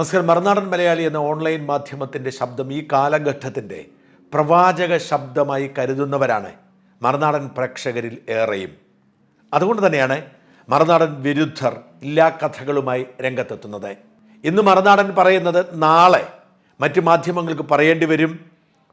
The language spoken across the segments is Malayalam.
നമസ്കാരം. മറുനാടൻ മലയാളി എന്ന ഓൺലൈൻ മാധ്യമത്തിന്റെ ശബ്ദം ഈ കാലഘട്ടത്തിന്റെ പ്രവാചക ശബ്ദമായി കരുതുന്നവരാണ് മറുനാടൻ പ്രേക്ഷകരിൽ ഏറെയും. അതുകൊണ്ട് തന്നെയാണ് മറുനാടൻ വിരുദ്ധർ എല്ലാ കഥകളുമായി രംഗത്തെത്തുന്നത്. ഇന്ന് മറുനാടൻ പറയുന്നത് നാളെ മറ്റു മാധ്യമങ്ങൾക്ക് പറയേണ്ടി വരും.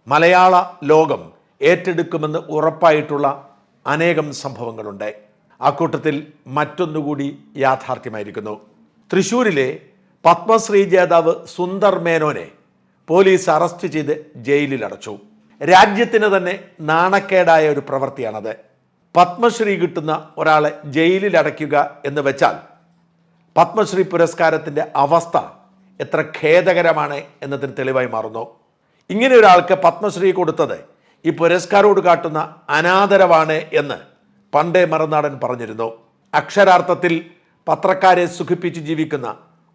മലയാള ലോകം ഏറ്റെടുക്കുമെന്ന് ഉറപ്പായിട്ടുള്ള അനേകം സംഭവങ്ങളുണ്ട്. ആ കൂട്ടത്തിൽ മറ്റൊന്നുകൂടി യാഥാർത്ഥ്യമായിരിക്കുന്നു. തൃശൂരിലെ പത്മശ്രീ ജേതാവ് സുന്ദർ മേനോനെ പോലീസ് അറസ്റ്റ് ചെയ്ത് ജയിലിൽ അടച്ചു രാജ്യത്തിന് തന്നെ നാണക്കേടായ ഒരു പ്രവൃത്തിയാണത്. പത്മശ്രീ കിട്ടുന്ന ഒരാളെ ജയിലിൽ അടയ്ക്കുക എന്ന് വെച്ചാൽ പത്മശ്രീ പുരസ്കാരത്തിന്റെ അവസ്ഥ എത്ര ഖേദകരമാണ് എന്നതിന് തെളിവായി മാറുന്നു. ഇങ്ങനെ ഒരാൾക്ക് പത്മശ്രീ കൊടുത്തത് ഈ പുരസ്കാരോട് കാട്ടുന്ന അനാദരവാണ് എന്ന് പണ്ടേ മറുനാടൻ പറഞ്ഞിരുന്നു. അക്ഷരാർത്ഥത്തിൽ പത്രക്കാരെ സുഖിപ്പിച്ച് ജീവിക്കുന്ന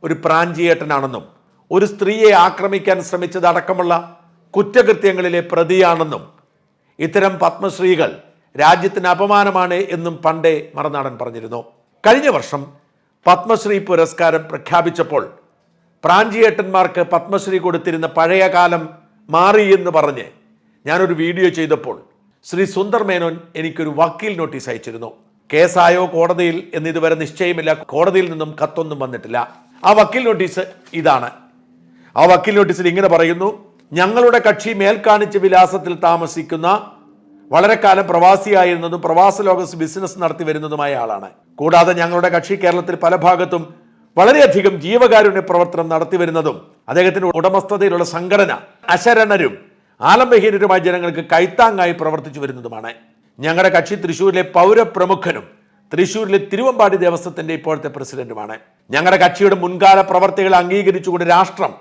ഒരു പ്രാഞ്ചിയേട്ടനാണെന്നും ഒരു സ്ത്രീയെ ആക്രമിക്കാൻ ശ്രമിച്ചതടക്കമുള്ള കുറ്റകൃത്യങ്ങളിലെ പ്രതിയാണെന്നും ഇത്തരം പത്മശ്രീകൾ രാജ്യത്തിന് അപമാനമാണ് എന്നും പണ്ടേ മറനാടൻ പറഞ്ഞിരുന്നു. കഴിഞ്ഞ വർഷം പത്മശ്രീ പുരസ്കാരം പ്രഖ്യാപിച്ചപ്പോൾ പ്രാഞ്ചിയേട്ടന്മാർക്ക് പത്മശ്രീ കൊടുത്തിരുന്ന പഴയ കാലം മാറി എന്ന് പറഞ്ഞ് ഞാനൊരു വീഡിയോ ചെയ്തപ്പോൾ ശ്രീ സുന്ദർ മേനോൻ എനിക്കൊരു വക്കീൽ നോട്ടീസ് അയച്ചിരുന്നു. കേസായോ കോടതിയിൽ എന്നിതുവരെ നിശ്ചയമില്ല. കോടതിയിൽ നിന്നും കത്തൊന്നും വന്നിട്ടില്ല. ആ വക്കീൽ നോട്ടീസ് ഇതാണ്. ആ വക്കീൽ നോട്ടീസിൽ ഇങ്ങനെ പറയുന്നു ഞങ്ങളുടെ കക്ഷി മേൽക്കാണിച്ച വിലാസത്തിൽ താമസിക്കുന്ന വളരെ കാലം പ്രവാസിയായിരുന്നതും പ്രവാസ ലോകസ് ബിസിനസ് നടത്തി വരുന്നതുമായ ആളാണ്. കൂടാതെ ഞങ്ങളുടെ കക്ഷി കേരളത്തിൽ പല ഭാഗത്തും വളരെയധികം ജീവകാരുണ്യ പ്രവർത്തനം നടത്തി വരുന്നതും അദ്ദേഹത്തിന്റെ ഉടമസ്ഥതയിലുള്ള സംഘടന അശരണരും ആലംബഹീനരുമായ ജനങ്ങൾക്ക് കൈത്താങ്ങായി പ്രവർത്തിച്ചു വരുന്നതുമാണ്. ഞങ്ങളുടെ കക്ഷി തൃശ്ശൂരിലെ പൗരപ്രമുഖനും തൃശ്ശൂരിലെ തിരുവമ്പാടി ദേവസ്വത്തിന്റെ ഇപ്പോഴത്തെ പ്രസിഡന്റുമാണ്. ഞങ്ങളുടെ കക്ഷിയുടെ മുൻകാല പ്രവർത്തികൾ അംഗീകരിച്ചുകൊണ്ട് രാഷ്ട്രം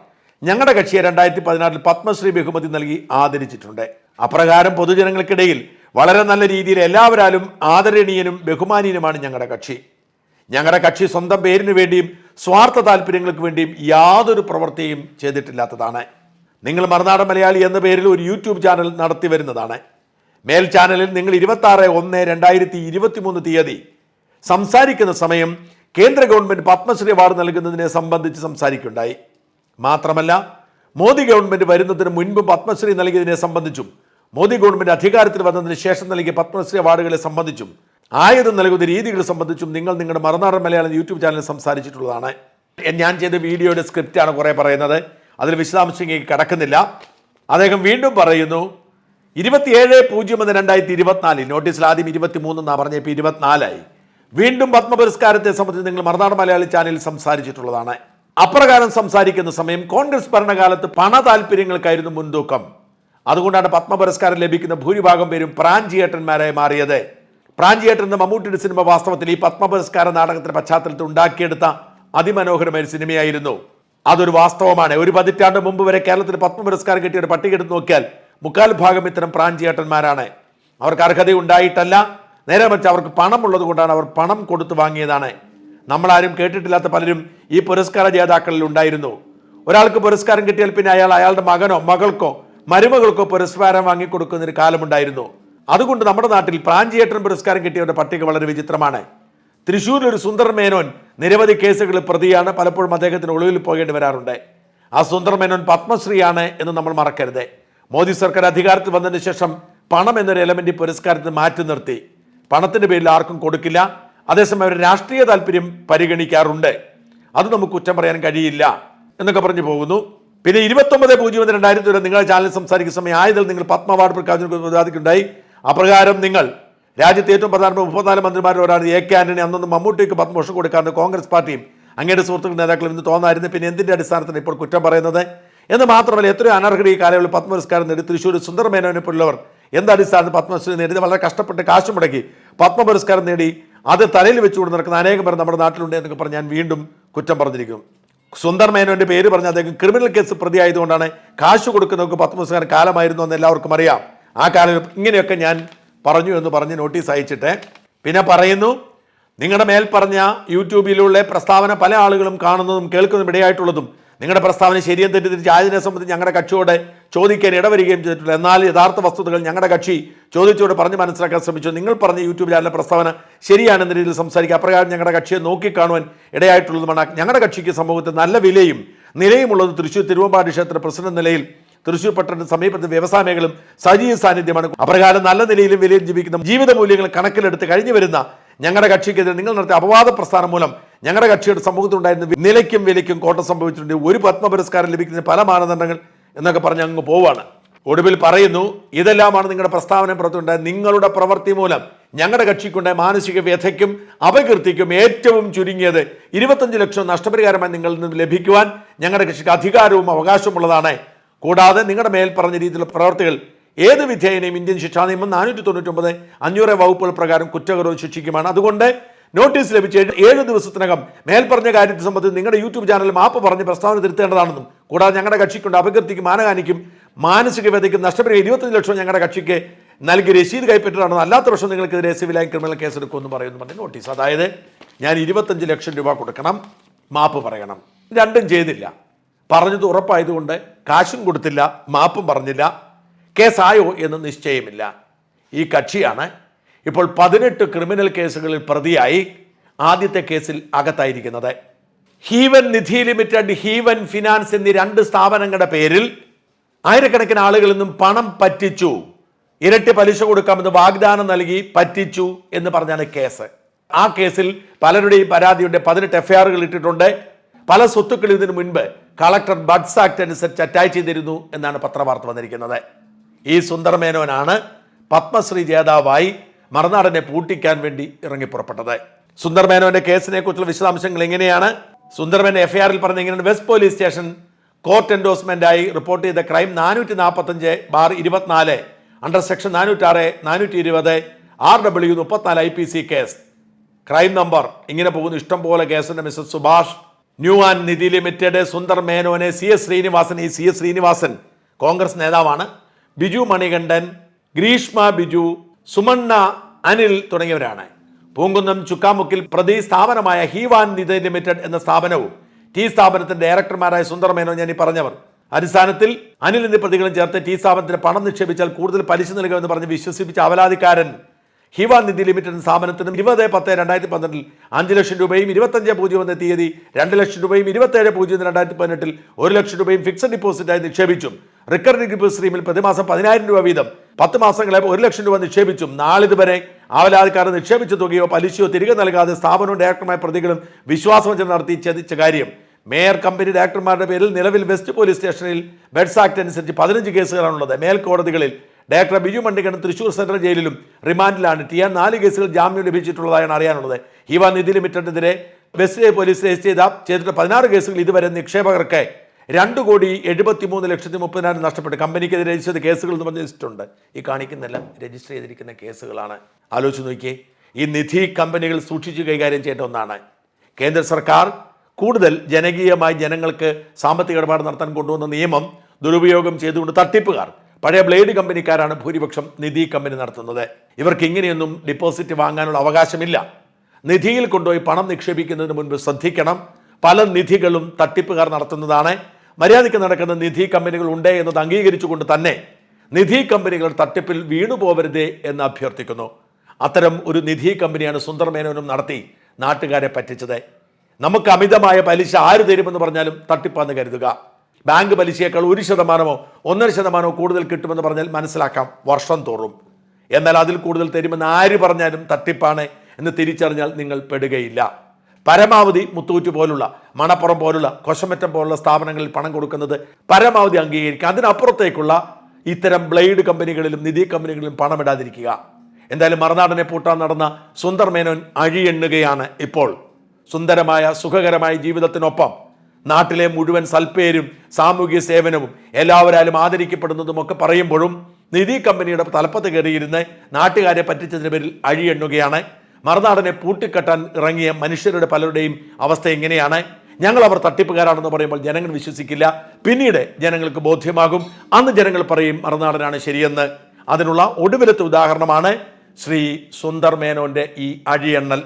ഞങ്ങളുടെ കക്ഷിയെ രണ്ടായിരത്തി പതിനാറിൽ പത്മശ്രീ ബഹുമതി നൽകി ആദരിച്ചിട്ടുണ്ട്. അപ്രകാരം പൊതുജനങ്ങൾക്കിടയിൽ വളരെ നല്ല രീതിയിൽ എല്ലാവരാലും ആദരണീയനും ബഹുമാനീയനുമാണ് ഞങ്ങളുടെ കക്ഷി. ഞങ്ങളുടെ കക്ഷി സ്വന്തം പേരിന് വേണ്ടിയും സ്വാർത്ഥ താല്പര്യങ്ങൾക്ക് വേണ്ടിയും യാതൊരു പ്രവൃത്തിയും ചെയ്തിട്ടില്ലാത്തതാണ്. നിങ്ങൾ മറുനാടൻ മലയാളി എന്ന പേരിൽ ഒരു യൂട്യൂബ് ചാനൽ നടത്തി വരുന്നതാണ് മേൽ ചാനലിൽ നിങ്ങൾ ഇരുപത്തി ആറ് ഒന്ന് രണ്ടായിരത്തി ഇരുപത്തി മൂന്ന് തീയതി സംസാരിക്കുന്ന സമയം കേന്ദ്ര ഗവൺമെന്റ് പത്മശ്രീ അവാർഡ് നൽകുന്നതിനെ സംബന്ധിച്ച് സംസാരിക്കുണ്ടായി മാത്രമല്ല മോദി ഗവൺമെന്റ് വരുന്നതിന് മുൻപ് പത്മശ്രീ നൽകിയതിനെ സംബന്ധിച്ചും മോദി ഗവൺമെന്റ് അധികാരത്തിൽ വന്നതിന് ശേഷം നൽകിയ പത്മശ്രീ അവാർഡുകളെ സംബന്ധിച്ചും ആയുധം നൽകുന്ന രീതികൾ സംബന്ധിച്ചും നിങ്ങൾ നിങ്ങളുടെ മറുനാടൻ മലയാളം യൂട്യൂബ് ചാനലിൽ സംസാരിച്ചിട്ടുള്ളതാണ്. ഞാൻ ചെയ്ത വീഡിയോയുടെ സ്ക്രിപ്റ്റാണ് കുറേ പറയുന്നത്. അതിൽ വിശദാംശങ്ങൾ കടക്കുന്നില്ല. അദ്ദേഹം വീണ്ടും പറയുന്നു ഇരുപത്തിയേഴ് പൂജ്യം ഒന്ന് രണ്ടായിരത്തി ഇരുപത്തിനാലിൽ നോട്ടീസിൽ ആദ്യം ഇരുപത്തി മൂന്നെന്നാണ് പറഞ്ഞപ്പോൾ ഇരുപത്തിനാലായി. വീണ്ടും പത്മ പുരസ്കാരത്തെ സംബന്ധിച്ച് നിങ്ങൾ മറുനാട് മലയാളി ചാനലിൽ സംസാരിച്ചിട്ടുള്ളതാണ്. അപ്രകാരം സംസാരിക്കുന്ന സമയം കോൺഗ്രസ് ഭരണകാലത്ത് പണ താല്പര്യങ്ങൾക്കായിരുന്നു മുൻതൂക്കം. അതുകൊണ്ടാണ് പത്മ പുരസ്കാരം ലഭിക്കുന്ന ഭൂരിഭാഗം പേരും പ്രാഞ്ചിയേട്ടന്മാരായി മാറിയത്. പ്രാഞ്ചിയേട്ടൻ എന്ന മമ്മൂട്ടിയുടെ സിനിമ വാസ്തവത്തിൽ ഈ പത്മ പുരസ്കാര നാടകത്തിന്റെ പശ്ചാത്തലത്തിൽ ഉണ്ടാക്കിയെടുത്ത അതിമനോഹരമായ സിനിമയായിരുന്നു. അതൊരു വാസ്തവമാണ്. ഒരു പതിറ്റാണ്ട് മുമ്പ് വരെ കേരളത്തിൽ പത്മ പുരസ്കാരം കിട്ടിയ ഒരു പട്ടിക എടുത്ത് നോക്കിയാൽ മുക്കാൽ ഭാഗം ഇത്തരം പ്രാഞ്ചിയേട്ടന്മാരാണ്. അവർക്ക് അർഹത ഉണ്ടായിട്ടല്ല നേരെ മറിച്ച് അവർക്ക് പണമുള്ളത് കൊണ്ടാണ് അവർ പണം കൊടുത്തു വാങ്ങിയതാണ്. നമ്മളാരും കേട്ടിട്ടില്ലാത്ത പലരും ഈ പുരസ്കാര ജേതാക്കളിൽ ഉണ്ടായിരുന്നു. ഒരാൾക്ക് പുരസ്കാരം കിട്ടിയാൽ പിന്നെ അയാൾ അയാളുടെ മകനോ മകൾക്കോ മരുമകൾക്കോ പുരസ്കാരം വാങ്ങിക്കൊടുക്കുന്ന ഒരു കാലമുണ്ടായിരുന്നു. അതുകൊണ്ട് നമ്മുടെ നാട്ടിൽ പ്രാഞ്ചിയേട്ടൻ പുരസ്കാരം കിട്ടിയവരുടെ പട്ടിക വളരെ വിചിത്രമാണ്. തൃശ്ശൂരിൽ ഒരു സുന്ദർ മേനോൻ നിരവധി കേസുകളിൽ പ്രതിയാണ്. പലപ്പോഴും അദ്ദേഹത്തിന് ഒളിവിൽ പോകേണ്ടി വരാറുണ്ട്. ആ സുന്ദർ മേനോൻ പത്മശ്രീയാണ് എന്ന് നമ്മൾ മറക്കരുത്. മോദി സർക്കാർ അധികാരത്തിൽ വന്നതിന് ശേഷം പണം എന്നൊരു എലമെന്റ് പുരസ്കാരത്തിന് മാറ്റി നിർത്തി. പണത്തിന്റെ പേരിൽ ആർക്കും കൊടുക്കില്ല. അതേസമയം അവർ രാഷ്ട്രീയ താല്പര്യം പരിഗണിക്കാറുണ്ട്. അത് നമുക്ക് കുറ്റം പറയാൻ കഴിയില്ല എന്നൊക്കെ പറഞ്ഞു പോകുന്നു. പിന്നെ ഇരുപത്തൊമ്പത് പൂജ്യം ഒന്ന് രണ്ടായിരത്തി വരെ നിങ്ങളെ ചാനലിൽ സംസാരിക്കുന്ന സമയം ആയതിൽ നിങ്ങൾ പത്മ അവാർഡ് പ്രഖ്യാപിച്ചിട്ടുണ്ടായി അപ്രകാരം നിങ്ങൾ രാജ്യത്തെ ഏറ്റവും പ്രധാനപ്പെട്ട മുപ്പത്തിനാല് മന്ത്രിമാരിൽ ഒരാൾ എ കെ ആന്റണി അന്നൊന്ന് മമ്മൂട്ടിക്ക് പത്മഭൂഷൺ കൊടുക്കാറുണ്ട്. കോൺഗ്രസ് പാർട്ടിയും അങ്ങയുടെ സുഹൃത്തുക്കൾ നേതാക്കളും ഇന്ന് തോന്നായിരുന്നു. പിന്നെ എന്തിന്റെ അടിസ്ഥാനത്തിൽ ഇപ്പോൾ കുറ്റം പറയുന്നത്? എന്ന് മാത്രമല്ല എത്രയോ അനർഹത ഈ കാലയളവിൽ പത്മപുരസ്കാരം നേടി. തൃശ്ശൂർ സുന്ദരമേനോനെ പോലുള്ളവർ എന്തടിസ്ഥാനത്തിൽ പത്മശ്രീ നേടി? വളരെ കഷ്ടപ്പെട്ട് കാശ് മുടക്കി. പത്മ പുരസ്കാരം നേടി അത് തലയിൽ വെച്ചുകൊണ്ട് നടക്കുന്ന അനേകം പേർ നമ്മുടെ നാട്ടിലുണ്ട് എന്നൊക്കെ പറഞ്ഞ് ഞാൻ വീണ്ടും കുറ്റം പറഞ്ഞിരിക്കും സുന്ദർ മേനോന്റെ പേര് പറഞ്ഞ അദ്ദേഹം ക്രിമിനൽ കേസ് പ്രതിയായതുകൊണ്ടാണ് കാശ് കൊടുക്കുന്നവർക്ക് പത്മ പുരസ്കാരം കാലമായിരുന്നു എന്ന് എല്ലാവർക്കും അറിയാം. ആ കാലം ഇങ്ങനെയൊക്കെ ഞാൻ പറഞ്ഞു എന്ന് പറഞ്ഞ് നോട്ടീസ് അയച്ചിട്ട് പിന്നെ പറയുന്നു നിങ്ങളുടെ മേൽ പറഞ്ഞ യൂട്യൂബിലുള്ള പ്രസ്താവന പല ആളുകളും കാണുന്നതും കേൾക്കുന്നതും ഇടയായിട്ടുള്ളതും നിങ്ങളുടെ പ്രസ്താവന ശരിയെന്ന് തെറ്റിദ്ധരിച്ച് ആയതിനെ സംബന്ധിച്ച് ഞങ്ങളുടെ കക്ഷിയോട് ചോദിക്കാൻ ഇടവരികയും ചെയ്തിട്ടുണ്ട് എന്നാൽ യഥാർത്ഥ വസ്തുതകൾ ഞങ്ങളുടെ കക്ഷി ചോദിച്ചോട് പറഞ്ഞ് മനസ്സിലാക്കാൻ ശ്രമിച്ചു. നിങ്ങൾ പറഞ്ഞ യൂട്യൂബ് ചാനലിലെ പ്രസ്താവന ശരിയാണെന്ന രീതിയിൽ സംസാരിക്കുക. അപ്രകാരം ഞങ്ങളുടെ കക്ഷിയെ നോക്കിക്കാണുവാൻ ഇടയായിട്ടുള്ളതുമാണ് ഞങ്ങളുടെ കക്ഷിക്ക് സമൂഹത്തിൽ നല്ല വിലയും നിലയുമുള്ളത് തൃശ്ശൂർ തിരുവമ്പാടി ക്ഷേത്ര പ്രസിഡന്റ് നിലയിൽ തൃശ്ശൂർ പട്ടണത്തിന് സമീപത്തെ വ്യവസായ മേഖലയും സജീവ സാന്നിധ്യമാണ്. അപ്രകാരം നല്ല നിലയിലും വിലയും ജീവിക്കുന്ന ജീവിത മൂല്യങ്ങൾ കണക്കിലെടുത്ത് കഴിഞ്ഞു വരുന്ന ഞങ്ങളുടെ കക്ഷിക്കെതിരെ നിങ്ങൾ നടത്തിയ അപവാദ പ്രസ്ഥാനം മൂലം ഞങ്ങളുടെ കക്ഷിയുടെ സമൂഹത്തിലുണ്ടായിരുന്ന നിലയ്ക്കും വിലയ്ക്കും കോട്ടം സംഭവിച്ചിട്ടുണ്ട്. ഒരു പത്മ പുരസ്കാരം ലഭിക്കുന്ന പല മാനദണ്ഡങ്ങൾ എന്നൊക്കെ പറഞ്ഞ് അങ്ങ് പോവാണ് ഒടുവിൽ പറയുന്നു ഇതെല്ലാമാണ് നിങ്ങളുടെ പ്രസ്താവന പുറത്തുണ്ടായത് നിങ്ങളുടെ പ്രവൃത്തി മൂലം ഞങ്ങളുടെ കക്ഷിക്കുണ്ടായ മാനസിക വ്യഥയ്ക്കും അപകീർത്തിക്കും ഏറ്റവും ചുരുങ്ങിയത് ഇരുപത്തഞ്ച് ലക്ഷം നഷ്ടപരിഹാരമായി നിങ്ങളിൽ നിന്ന് ലഭിക്കുവാൻ ഞങ്ങളുടെ കക്ഷിക്ക് അധികാരവും അവകാശവും ഉള്ളതാണ് കൂടാതെ നിങ്ങളുടെ മേൽ പറഞ്ഞ രീതിയിലുള്ള പ്രവർത്തികൾ ഏത് വിധേയനെയും ഇന്ത്യൻ ശിക്ഷാ നിയമം നാനൂറ്റി തൊണ്ണൂറ്റൊമ്പത് അഞ്ഞൂറ് വകുപ്പുകൾ പ്രകാരം കുറ്റകരവും ശിക്ഷിക്കുമാണ് അതുകൊണ്ട് നോട്ടീസ് ലഭിച്ച ഏഴ് ദിവസത്തിനകം മേൽപ്പറഞ്ഞ കാര്യത്തെ സംബന്ധിച്ച് നിങ്ങളുടെ യൂട്യൂബ് ചാനൽ മാപ്പ് പറഞ്ഞ് പ്രസ്താവന തിരുത്തേണ്ടതാണെന്നും കൂടാതെ ഞങ്ങളുടെ കക്ഷിക്കുണ്ട് അപകീർത്തിക്കും മാനഹാനിക്കും മാനസിക വ്യതയ്ക്കും നഷ്ടപരിഹാരം ഇരുപത്തഞ്ച് ലക്ഷം ഞങ്ങളുടെ കക്ഷിക്ക് നൽകി രസീത് കൈപ്പറ്റണമെന്ന് അല്ലാത്ത പക്ഷം നിങ്ങൾക്കെതിരെ സിവിലായി ക്രിമിനൽ കേസ് എടുക്കുമെന്ന് പറയുന്നു പറഞ്ഞ നോട്ടീസ്. അതായത് ഞാൻ ഇരുപത്തഞ്ച് ലക്ഷം രൂപ കൊടുക്കണം മാപ്പ് പറയണം. രണ്ടും ചെയ്തില്ല. പറഞ്ഞത് ഉറപ്പായതുകൊണ്ട് കാശും കൊടുത്തില്ല മാപ്പും പറഞ്ഞില്ല. കേസായോ എന്ന് നിശ്ചയമില്ല. ഈ കക്ഷിയാണ് ഇപ്പോൾ പതിനെട്ട് ക്രിമിനൽ കേസുകളിൽ പ്രതിയായി ആദ്യത്തെ കേസിൽ അകത്തായിരിക്കുന്നത്. ഹീവൻ നിധി ലിമിറ്റഡ് ഹീവൻ ഫിനാൻസ് എന്നീ രണ്ട് സ്ഥാപനങ്ങളുടെ പേരിൽ ആയിരക്കണക്കിന് ആളുകളിൽ നിന്നും പണം പറ്റിച്ചു. ഇരട്ടി പലിശ കൊടുക്കാമെന്ന് വാഗ്ദാനം നൽകി പറ്റിച്ചു എന്ന് പറഞ്ഞാണ് കേസ്. ആ കേസിൽ പലരുടെയും പരാതിയുണ്ട്. പതിനെട്ട് എഫ്ഐആറുകൾ ഇട്ടിട്ടുണ്ട്. പല സ്വത്തുക്കൾ ഇതിനു മുൻപ് കളക്ടർ ബഡ്സ് ആക്ട് അനുസരിച്ച് അറ്റാച്ച് ചെയ്തിരുന്നു എന്നാണ് പത്രവാർത്ത വന്നിരിക്കുന്നത്. ഈ സുന്ദരമേനോനാണ് പത്മശ്രീ ജേതാവായി മറുനാടനെ പൂട്ടിക്കാൻ വേണ്ടി ഇറങ്ങി പുറപ്പെട്ടത്. സുന്ദർമേനോന്റെ കേസിനെ കുറിച്ചുള്ള വിശദാംശങ്ങൾ എങ്ങനെയാണ്? സുന്ദർമേൻ എഫ്ഐആറിൽ പറഞ്ഞ എങ്ങനെയാണ്? West police station court endorsement ആയി റിപ്പോർട്ട് ചെയ്ത ക്രൈം നാനൂറ്റി നാൽപ്പത്തഞ്ച് ബാർ ഇരുപത്തിനാല് അണ്ടർ സെക്ഷൻ നാനൂറ്റാറ് നാനൂറ്റി ഇരുപത് ആർ ഡബ്ല്യു മുപ്പത്തിനാല് I P C case crime number ഇങ്ങനെ പോകുന്ന. ഇഷ്ടം പോലെ mister Subhash. New and Nidhi limited Sundar മേനോനെ സി എസ് ശ്രീനിവാസൻ ഈ സി എസ് ശ്രീനിവാസൻ കോൺഗ്രസ് നേതാവാണ്. ബിജു മണികണ്ഠൻ ഗ്രീഷ്മ ബിജു സുമണ്ണ അനിൽ തുടങ്ങിയവരാണ്. പൂങ്കുന്നം ചുക്കാമുക്കിൽ പ്രതി സ്ഥാപനമായ ഹീവാൻ നിധി ലിമിറ്റഡ് എന്ന സ്ഥാപനവും ടി സ്ഥാപനത്തിന്റെ ഡയറക്ടർമാരായ സുന്ദർ മേനോൻ ഞാൻ ഈ പറഞ്ഞവർ. അടിസ്ഥാനത്തിൽ അനിൽ എന്നീ പ്രതികളും ചേർത്ത് ടി സ്ഥാപനത്തിന് പണം നിക്ഷേപിച്ചാൽ കൂടുതൽ പലിശ നൽകുമെന്ന് പറഞ്ഞ് വിശ്വസിപ്പിച്ച അവലാധിക്കാരൻ ഹിവ നിധി ലിമിറ്റഡ് സ്ഥാപനത്തിനും ഇരുപത് പത്ത് രണ്ടായിരത്തി പന്ത്രണ്ടിൽ അഞ്ച് ലക്ഷം രൂപയും ഇരുപത്തഞ്ച് പൂജ്യം എന്ന തീയതി രണ്ട് ലക്ഷം രൂപയും ഇരുപത്തേഴ് പൂജ്യം രണ്ടായിരത്തി പതിനെട്ടിൽ ഒരു ലക്ഷം രൂപയും ഫിക്സഡ് ഡിപ്പോസിറ്റായി നിക്ഷേപിച്ചും. റിക്കറിംഗ് ഡിപ്പോസിറ്റ് സ്ട്രീമിൽ പ്രതിമാസം പതിനായിരം രൂപ വീതം. പത്ത് മാസങ്ങളെ ഒരു ലക്ഷം രൂപ നിക്ഷേപിച്ചും. നാളിതുവരെ ആവലാതിക്കാർ നിക്ഷേപിച്ച തുകയോ പലിശയോ തിരികെ നൽകാതെ സ്ഥാപനവും ഡയറക്ടറുമായ പ്രതികളും വിശ്വാസവഞ്ചന നടത്തി ചതിച്ച കാര്യം. മേയർ കമ്പനി ഡയറക്ടർമാരുടെ പേരിൽ നിലവിൽ വെസ്റ്റ് പോലീസ് സ്റ്റേഷനിൽ ബെഡ്സ് ആക്ട് അനുസരിച്ച് പതിനഞ്ച് കേസുകളാണുള്ളത്. മേൽക്കോടതികളിൽ ഡയറക്ടർ ബിജു മണ്ടിക്കൺ തൃശൂർ സെൻട്രൽ ജയിലിലും റിമാൻഡിലാണ്. ടി ആർ നാല് കേസുകൾ ജാമ്യം ലഭിച്ചിട്ടുള്ളതായാണ് അറിയാനുള്ളത്. ഹിവ നിധി ലിമിറ്റഡിനെതിരെ വെസ്റ്റ് പോലീസ് രജിസ്റ്റർ ചെയ്ത ചെയ്തിട്ട് പതിനാറ് കേസുകൾ ഇതുവരെ നിക്ഷേപകർക്ക് രണ്ട് കോടി എഴുപത്തി മൂന്ന് ലക്ഷത്തി മുപ്പതിനായിരം നഷ്ടപ്പെട്ടു. കമ്പനിക്കെതിരെ രജിസ്റ്റർ ചെയ്ത കേസുകൾ എന്ന് പറഞ്ഞിട്ടുണ്ട് ഈ കാണിക്കുന്നെല്ലാം രജിസ്റ്റർ ചെയ്തിരിക്കുന്ന കേസുകളാണ്. ആലോചിച്ച് നോക്കിയേ. ഈ നിധി കമ്പനികൾ സൂക്ഷിച്ച് കൈകാര്യം ചെയ്യേണ്ട ഒന്നാണ്. കേന്ദ്ര സർക്കാർ കൂടുതൽ ജനകീയമായി ജനങ്ങൾക്ക് സാമ്പത്തിക ഇടപാട് നടത്താൻ കൊണ്ടുവന്ന നിയമം ദുരുപയോഗം ചെയ്തുകൊണ്ട് തട്ടിപ്പുകാർ പഴയ ബ്ലേഡ് കമ്പനിക്കാരാണ് ഭൂരിപക്ഷം നിധി കമ്പനി നടത്തുന്നത്. ഇവർക്ക് ഇങ്ങനെയൊന്നും ഡിപ്പോസിറ്റ് വാങ്ങാനുള്ള അവകാശമില്ല. നിധിയിൽ കൊണ്ടുപോയി പണം നിക്ഷേപിക്കുന്നതിന് മുൻപ് ശ്രദ്ധിക്കണം. പല നിധികളും തട്ടിപ്പുകാർ നടത്തുന്നതാണ്. മര്യാദയ്ക്ക് നടക്കുന്ന നിധി കമ്പനികൾ ഉണ്ട് എന്നത് അംഗീകരിച്ചുകൊണ്ട് തന്നെ നിധി കമ്പനികൾ തട്ടിപ്പിൽ വീണു പോവരുതേ എന്ന് അഭ്യർത്ഥിക്കുന്നു. അത്തരം ഒരു നിധി കമ്പനിയാണ് സുന്ദർ മേനോനും നടത്തി നാട്ടുകാരെ പറ്റിച്ചത്. നമുക്ക് അമിതമായ പലിശ ആര് തരുമെന്ന് പറഞ്ഞാലും തട്ടിപ്പാന്ന് കരുതുക. ബാങ്ക് പലിശയേക്കാൾ ഒരു ശതമാനമോ ഒന്നര ശതമാനമോ കൂടുതൽ കിട്ടുമെന്ന് പറഞ്ഞാൽ മനസ്സിലാക്കാം. വർഷം തോറും. എന്നാൽ അതിൽ കൂടുതൽ തരുമെന്ന് ആര് പറഞ്ഞാലും തട്ടിപ്പാണ് എന്ന് തിരിച്ചറിഞ്ഞാൽ നിങ്ങൾ പെടുകയില്ല. പരമാവധി മുത്തൂറ്റ് പോലുള്ള മണപ്പുറം പോലുള്ള കൊശമറ്റം പോലുള്ള സ്ഥാപനങ്ങളിൽ പണം കൊടുക്കുന്നത് പരമാവധി അംഗീകരിക്കുക. അതിനപ്പുറത്തേക്കുള്ള ഇത്തരം ബ്ലേഡ് കമ്പനികളിലും നിധി കമ്പനികളിലും പണമിടാതിരിക്കുക. എന്തായാലും മറുനാടനെ പൂട്ടാൻ നടന്ന സുന്ദർ മേനോൻ അഴിയെണ്ണുകയാണ് ഇപ്പോൾ. സുന്ദരമായ സുഖകരമായ ജീവിതത്തിനൊപ്പം നാട്ടിലെ മുഴുവൻ സൽപ്പേരും സാമൂഹ്യ സേവനവും എല്ലാവരാലും ആദരിക്കപ്പെടുന്നതും ഒക്കെ പറയുമ്പോഴും നിധി കമ്പനിയുടെ തലപ്പത്ത് കയറിയിരുന്ന് നാട്ടുകാരെ പറ്റിച്ചതിന് പേരിൽ അഴിയെണ്ണുകയാണ്. മറുനാടനെ പൂട്ടിക്കെട്ടാൻ ഇറങ്ങിയ മനുഷ്യരുടെ പലരുടെയും അവസ്ഥ എങ്ങനെയാണ്? ഞങ്ങൾ അവർ തട്ടിപ്പുകാരാണെന്ന് പറയുമ്പോൾ ജനങ്ങൾ വിശ്വസിക്കില്ല. പിന്നീട് ജനങ്ങൾക്ക് ബോധ്യമാകും. അന്ന് ജനങ്ങൾ പറയും മറുനാടനാണ് ശരിയെന്ന്. അതിനുള്ള ഒടുവിലത്തെ ഉദാഹരണമാണ് ശ്രീ സുന്ദർ മേനോന്റെ ഈ അഴിയെണ്ണൽ.